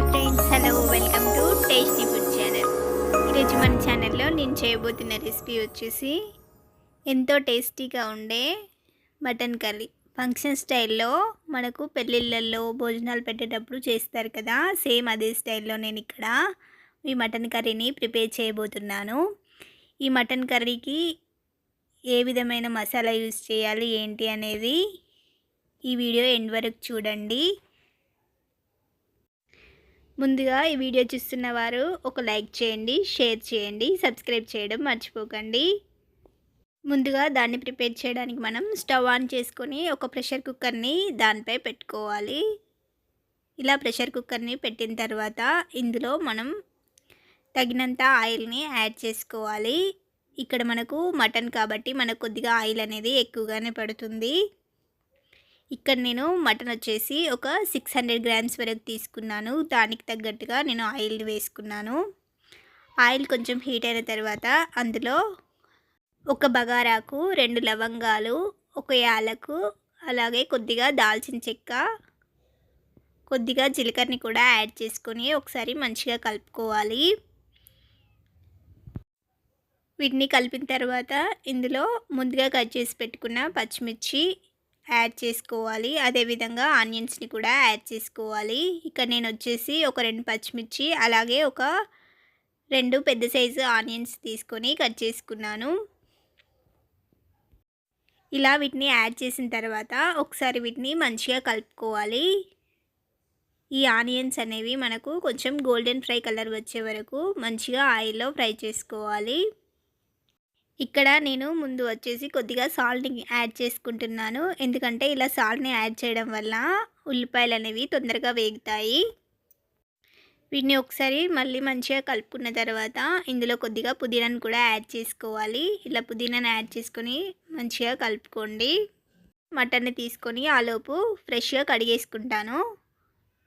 Hi friends hello welcome to tasty food channel. ఈరోజు మన ఛానల్లో నేను చేయబోతున్న రెసిపీ వచ్చేసి ఎంతో టేస్టీగా ఉండే మటన్ కర్రీ. ఫంక్షన్ స్టైల్లో మనకు పెళ్ళిళ్ళల్లో భోజనాలు పెట్టేటప్పుడు చేస్తారు కదా సేమ్ అదే స్టైల్లో నేను ఇక్కడ ఈ మటన్ కర్రీని ప్రిపేర్ చేయబోతున్నాను. ఈ మటన్ కర్రీకి ఏ విధమైన మసాలా యూజ్ చేయాలి ఏంటి అనేది ఈ వీడియో ఎండ్ వరకు చూడండి. ముందుగా ఈ వీడియో చూస్తున్న వారు ఒక లైక్ చేయండి షేర్ చేయండి సబ్స్క్రైబ్ చేయడం మర్చిపోకండి. ముందుగా దాన్ని ప్రిపేర్ చేయడానికి మనం స్టవ్ ఆన్ చేసుకొని ఒక ప్రెషర్ కుక్కర్ని దానిపై పెట్టుకోవాలి. ఇలా ప్రెషర్ కుక్కర్ని పెట్టిన తర్వాత ఇందులో మనం తగినంత ఆయిల్ని యాడ్ చేసుకోవాలి. ఇక్కడ మనకు మటన్ కాబట్టి మనకు కొద్దిగా ఆయిల్ అనేది ఎక్కువగానే పడుతుంది. ఇక్కడ నేను మటన్ వచ్చేసి ఒక సిక్స్ హండ్రెడ్ గ్రామ్స్ వరకు తీసుకున్నాను. దానికి తగ్గట్టుగా నేను ఆయిల్ వేసుకున్నాను. ఆయిల్ కొంచెం హీట్ అయిన తర్వాత అందులో ఒక బగారాకు రెండు లవంగాలు ఒక యాలకు అలాగే కొద్దిగా దాల్చిన చెక్క కొద్దిగా జీలకర్రని కూడా యాడ్ చేసుకొని ఒకసారి మంచిగా కలుపుకోవాలి. వీటిని కలిపిన తర్వాత ఇందులో ముందుగా కట్ చేసి పెట్టుకున్న పచ్చిమిర్చి యాడ్ చేసుకోవాలి. అదేవిధంగా ఆనియన్స్ని కూడా యాడ్ చేసుకోవాలి. ఇక్కడ నేను వచ్చేసి ఒక రెండు పచ్చిమిర్చి అలాగే ఒక రెండు పెద్ద సైజు ఆనియన్స్ తీసుకొని కట్ చేసుకున్నాను. ఇలా వీటిని యాడ్ చేసిన తర్వాత ఒకసారి వీటిని మంచిగా కలుపుకోవాలి. ఈ ఆనియన్స్ అనేవి మనకు కొంచెం గోల్డెన్ ఫ్రై కలర్ వచ్చే వరకు మంచిగా ఆయిల్లో ఫ్రై చేసుకోవాలి. ఇక్కడ నేను ముందు వచ్చేసి కొద్దిగా సాల్ట్ని యాడ్ చేసుకుంటున్నాను. ఎందుకంటే ఇలా సాల్ట్ని యాడ్ చేయడం వల్ల ఉల్లిపాయలు అనేవి తొందరగా వేగుతాయి. వీటిని ఒకసారి మళ్ళీ మంచిగా కలుపుకున్న తర్వాత ఇందులో కొద్దిగా పుదీనాను కూడా యాడ్ చేసుకోవాలి. ఇలా పుదీనాను యాడ్ చేసుకొని మంచిగా కలుపుకోండి. మటన్ని తీసుకొని ఆలోపు ఫ్రెష్గా కడిగేసుకుంటాను.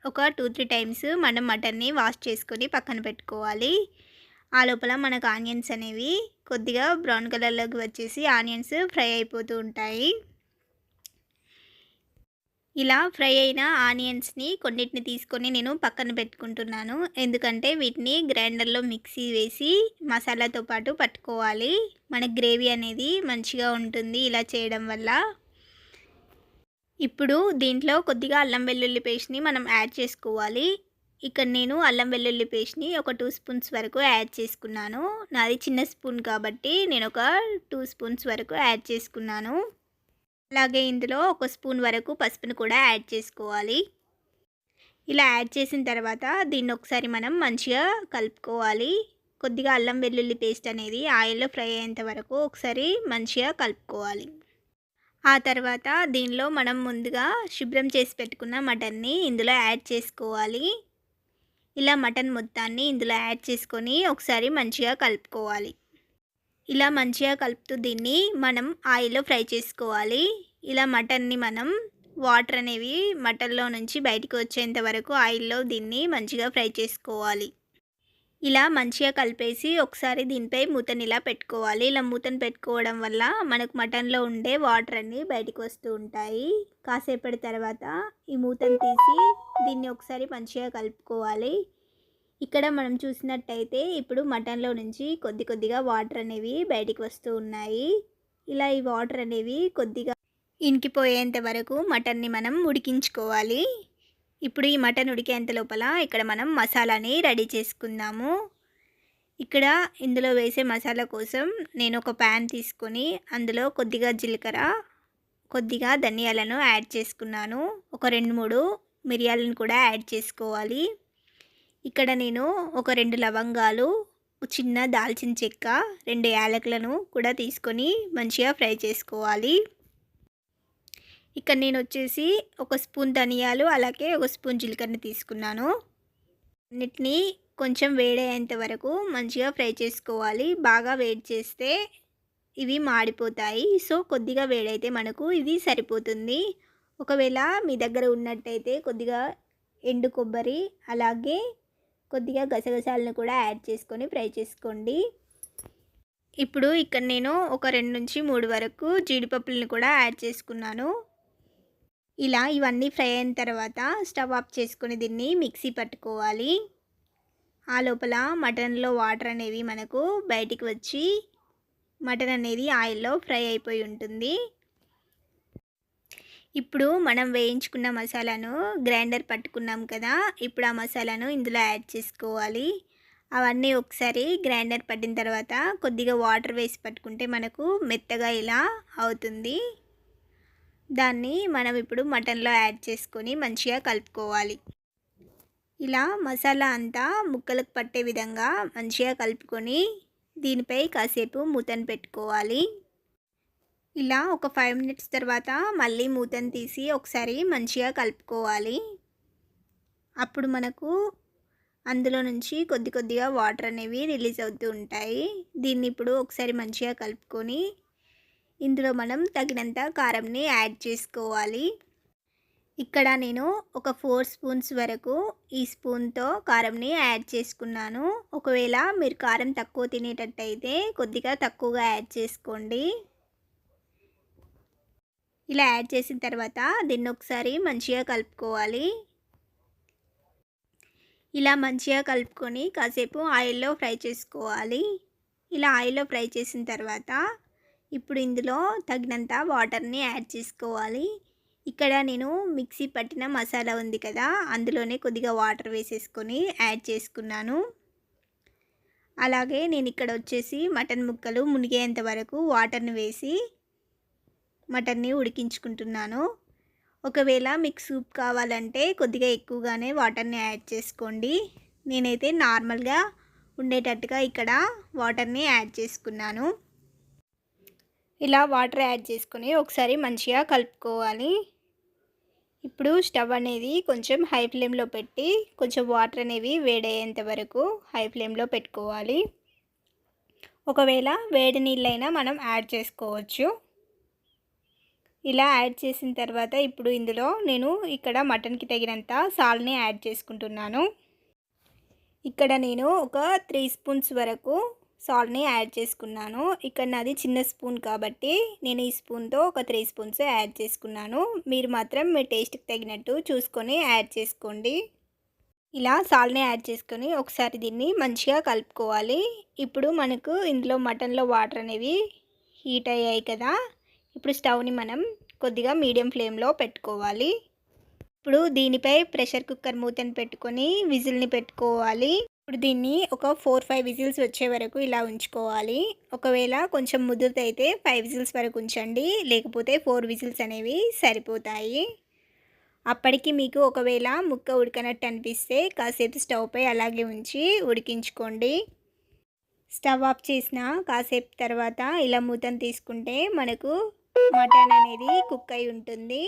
ఒక టూ త్రీ టైమ్స్ మనం మటన్ని వాష్ చేసుకొని పక్కన పెట్టుకోవాలి. ఆ లోపల మనకు ఆనియన్స్ అనేవి కొద్దిగా బ్రౌన్ కలర్లోకి వచ్చేసి ఆనియన్స్ ఫ్రై అయిపోతూ ఉంటాయి. ఇలా ఫ్రై అయిన ఆనియన్స్ని కొన్నిటిని తీసుకొని నేను పక్కన పెట్టుకుంటున్నాను. ఎందుకంటే వీటిని గ్రైండర్లో మిక్సీ వేసి మసాలాతో పాటు పట్టుకోవాలి. మన గ్రేవీ అనేది మంచిగా ఉంటుంది ఇలా చేయడం వల్ల. ఇప్పుడు దీంట్లో కొద్దిగా అల్లం వెల్లుల్లి పేస్ట్ని మనం యాడ్ చేసుకోవాలి. ఇక్కడ నేను అల్లం వెల్లుల్లి పేస్ట్ని ఒక టూ స్పూన్స్ వరకు యాడ్ చేసుకున్నాను. నాది చిన్న స్పూన్ కాబట్టి నేను ఒక టూ స్పూన్స్ వరకు యాడ్ చేసుకున్నాను. అలాగే ఇందులో ఒక స్పూన్ వరకు పసుపును కూడా యాడ్ చేసుకోవాలి. ఇలా యాడ్ చేసిన తర్వాత దీన్ని ఒకసారి మనం మంచిగా కలుపుకోవాలి. కొద్దిగా అల్లం వెల్లుల్లి పేస్ట్ అనేది ఆయిల్లో ఫ్రై అయ్యేంత వరకు ఒకసారి మంచిగా కలుపుకోవాలి. ఆ తర్వాత దీనిలో మనం ముందుగా శుభ్రం చేసి పెట్టుకున్న మటన్ని ఇందులో యాడ్ చేసుకోవాలి. ఇలా మటన్ మొత్తాన్ని ఇందులో యాడ్ చేసుకొని ఒకసారి మంచిగా కలుపుకోవాలి. ఇలా మంచిగా కలుపుతూ దీన్ని మనం ఆయిల్లో ఫ్రై చేసుకోవాలి. ఇలా మటన్ని మనం వాటర్ అనేవి మటన్లో నుంచి బయటికి వచ్చేంత వరకు ఆయిల్లో దీన్ని మంచిగా ఫ్రై చేసుకోవాలి. ఇలా మంచిగా కలిపేసి ఒకసారి దీనిపై మూతని ఇలా పెట్టుకోవాలి. ఇలా మూతను పెట్టుకోవడం వల్ల మనకు మటన్లో ఉండే వాటర్ అన్నీ బయటకు వస్తూ ఉంటాయి. కాసేపటి తర్వాత ఈ మూతను తీసి దీన్ని ఒకసారి మంచిగా కలుపుకోవాలి. ఇక్కడ మనం చూసినట్టయితే ఇప్పుడు మటన్లో నుంచి కొద్ది కొద్దిగా వాటర్ అనేవి బయటికి వస్తూ ఉన్నాయి. ఇలా ఈ వాటర్ అనేవి కొద్దిగా ఇంకిపోయేంత వరకు మటన్ని మనం ఉడికించుకోవాలి. ఇప్పుడు ఈ మటన్ ఉడికేంత లోపల ఇక్కడ మనం మసాలాని రెడీ చేసుకుందాము. ఇక్కడ ఇందులో వేసే మసాలా కోసం నేను ఒక ప్యాన్ తీసుకొని అందులో కొద్దిగా జీలకర్ర కొద్దిగా ధనియాలను యాడ్ చేసుకున్నాను. ఒక రెండు మూడు మిరియాలను కూడా యాడ్ చేసుకోవాలి. ఇక్కడ నేను ఒక రెండు లవంగాలు చిన్న దాల్చిన చెక్క రెండు యాలకులను కూడా తీసుకొని మంచిగా ఫ్రై చేసుకోవాలి. ఇక్కడ నేను వచ్చేసి ఒక స్పూన్ ధనియాలు అలాగే ఒక స్పూన్ జీలకర్రని తీసుకున్నాను. అన్నిటినీ కొంచెం వేడయ్యేంత వరకు మంచిగా ఫ్రై చేసుకోవాలి. బాగా వేడి చేస్తే ఇవి మాడిపోతాయి. సో కొద్దిగా వేడైతే మనకు ఇది సరిపోతుంది. ఒకవేళ మీ దగ్గర ఉన్నట్టయితే కొద్దిగా ఎండు కొబ్బరి అలాగే కొద్దిగా గసగసాలను కూడా యాడ్ చేసుకొని ఫ్రై చేసుకోండి. ఇప్పుడు ఇక్కడ నేను ఒక రెండు నుంచి మూడు వరకు జీడిపప్పులను కూడా యాడ్ చేసుకున్నాను. ఇలా ఇవన్నీ ఫ్రై అయిన తర్వాత స్టవ్ ఆఫ్ చేసుకుని దీన్ని మిక్సీ పట్టుకోవాలి. ఆ లోపల మటన్లో వాటర్ అనేవి మనకు బయటికి వచ్చి మటన్ అనేది ఆయిల్లో ఫ్రై అయిపోయి ఉంటుంది. ఇప్పుడు మనం వేయించుకున్న మసాలాను గ్రైండర్ పట్టుకున్నాం కదా ఇప్పుడు ఆ మసాలాను ఇందులో యాడ్ చేసుకోవాలి. అవన్నీ ఒకసారి గ్రైండర్ పట్టిన తర్వాత కొద్దిగా వాటర్ వేసి పట్టుకుంటే మనకు మెత్తగా ఇలా అవుతుంది. దాన్ని మనం ఇప్పుడు మటన్లో యాడ్ చేసుకొని మంచిగా కలుపుకోవాలి. ఇలా మసాలా అంతా ముక్కలకు పట్టే విధంగా మంచిగా కలుపుకొని దీనిపై కాసేపు మూతను పెట్టుకోవాలి. ఇలా ఒక ఫైవ్ మినిట్స్ తర్వాత మళ్ళీ మూతను తీసి ఒకసారి మంచిగా కలుపుకోవాలి. అప్పుడు మనకు అందులో నుంచి కొద్ది కొద్దిగా వాటర్ అనేవి రిలీజ్ అవుతూ ఉంటాయి. దీన్ని ఇప్పుడు ఒకసారి మంచిగా కలుపుకొని ఇందులో మనం తగినంత కారంని యాడ్ చేసుకోవాలి. ఇక్కడ నేను ఒక ఫోర్ స్పూన్స్ వరకు ఈ స్పూన్తో కారంని యాడ్ చేసుకున్నాను. ఒకవేళ మీరు కారం తక్కువ తినేటట్టయితే కొద్దిగా తక్కువగా యాడ్ చేసుకోండి. ఇలా యాడ్ చేసిన తర్వాత దీన్ని ఒకసారి మంచిగా కలుపుకోవాలి. ఇలా మంచిగా కలుపుకొని కాసేపు ఆయిల్లో ఫ్రై చేసుకోవాలి. ఇలా ఆయిల్లో ఫ్రై చేసిన తర్వాత ఇప్పుడు ఇందులో తగినంత వాటర్ని యాడ్ చేసుకోవాలి. ఇక్కడ నేను మిక్సీ పట్టిన మసాలా ఉంది కదా అందులోనే కొద్దిగా వాటర్ వేసేసుకొని యాడ్ చేసుకున్నాను. అలాగే నేను ఇక్కడ వచ్చేసి మటన్ ముక్కలు మునిగేంత వరకు వాటర్ని వేసి మటన్ని ఉడికించుకుంటున్నాను. ఒకవేళ మీకు సూప్ కావాలంటే కొద్దిగా ఎక్కువగానే వాటర్ని యాడ్ చేసుకోండి. నేనైతే నార్మల్గా ఉండేటట్టుగా ఇక్కడ వాటర్ని యాడ్ చేసుకున్నాను. ఇలా వాటర్ యాడ్ చేసుకుని ఒకసారి మంచిగా కలుపుకోవాలి. ఇప్పుడు స్టవ్ అనేది కొంచెం హై ఫ్లేమ్లో పెట్టి కొంచెం వాటర్ అనేవి వేడయ్యేంత వరకు హై ఫ్లేమ్లో పెట్టుకోవాలి. ఒకవేళ వేడి నీళ్ళైనా మనం యాడ్ చేసుకోవచ్చు. ఇలా యాడ్ చేసిన తర్వాత ఇప్పుడు ఇందులో నేను ఇక్కడ మటన్కి తగినంత సాల్ని యాడ్ చేసుకుంటున్నాను. ఇక్కడ నేను ఒక త్రీ స్పూన్స్ వరకు సాల్ట్ని యాడ్ చేసుకున్నాను. ఇక్కడ నాది చిన్న స్పూన్ కాబట్టి నేను ఈ స్పూన్తో ఒక త్రీ స్పూన్స్ యాడ్ చేసుకున్నాను. మీరు మాత్రం మీ టేస్ట్కి తగినట్టు చూసుకొని యాడ్ చేసుకోండి. ఇలా సాల్ని యాడ్ చేసుకొని ఒకసారి దీన్ని మంచిగా కలుపుకోవాలి. ఇప్పుడు మనకు ఇందులో మటన్లో వాటర్ అనేవి హీట్ అయ్యాయి కదా ఇప్పుడు స్టవ్ని మనం కొద్దిగా మీడియం ఫ్లేమ్లో పెట్టుకోవాలి. ఇప్పుడు దీనిపై ప్రెషర్ కుక్కర్ మూతని పెట్టుకొని విజిల్ని పెట్టుకోవాలి. ఇప్పుడు దీన్ని ఒక ఫోర్ ఫైవ్ విజిల్స్ వచ్చే వరకు ఇలా ఉంచుకోవాలి. ఒకవేళ కొంచెం ముదురుతైతే ఫైవ్ విజిల్స్ వరకు ఉంచండి. లేకపోతే ఫోర్ విజిల్స్ అనేవి సరిపోతాయి. అప్పటికి మీకు ఒకవేళ ముక్క ఉడకనట్టు అనిపిస్తే కాసేపు స్టవ్పై అలాగే ఉంచి ఉడికించుకోండి. స్టవ్ ఆఫ్ చేసిన కాసేపు తర్వాత ఇలా మూతను తీసుకుంటే మనకు మటన్ అనేది కుక్ అయి ఉంటుంది.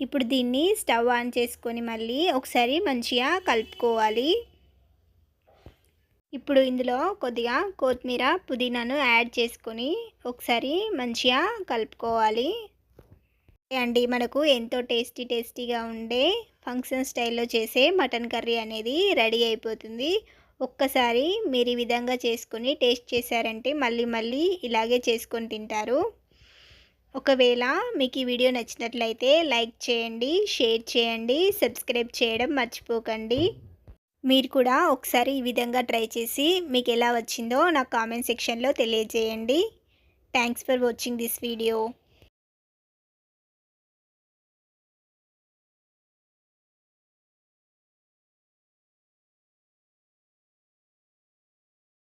ఇప్పుడు దీన్ని స్టవ్ ఆన్ చేసుకొని మళ్ళీ ఒకసారి మంచిగా కలుపుకోవాలి. ఇప్పుడు ఇందులో కొద్దిగా కొత్తిమీర పుదీనాను యాడ్ చేసుకొని ఒకసారి మంచిగా కలుపుకోవాలి. అండి మనకు ఎంతో టేస్టీ టేస్టీగా ఉండే ఫంక్షన్ స్టైల్లో చేసే మటన్ కర్రీ అనేది రెడీ అయిపోతుంది. ఒక్కసారి మీరు ఈ విధంగా చేసుకొని టేస్ట్ చేశారంటే మళ్ళీ మళ్ళీ ఇలాగే చేసుకొని తింటారు. ఒకవేళ మీకు ఈ వీడియో నచ్చినట్లయితే లైక్ చేయండి షేర్ చేయండి సబ్స్క్రైబ్ చేయడం మర్చిపోకండి. మీరు కూడా ఒకసారి ఈ విధంగా ట్రై చేసి మీకు ఎలా వచ్చిందో నాకు కామెంట్ సెక్షన్లో తెలియజేయండి. Thanks for watching this video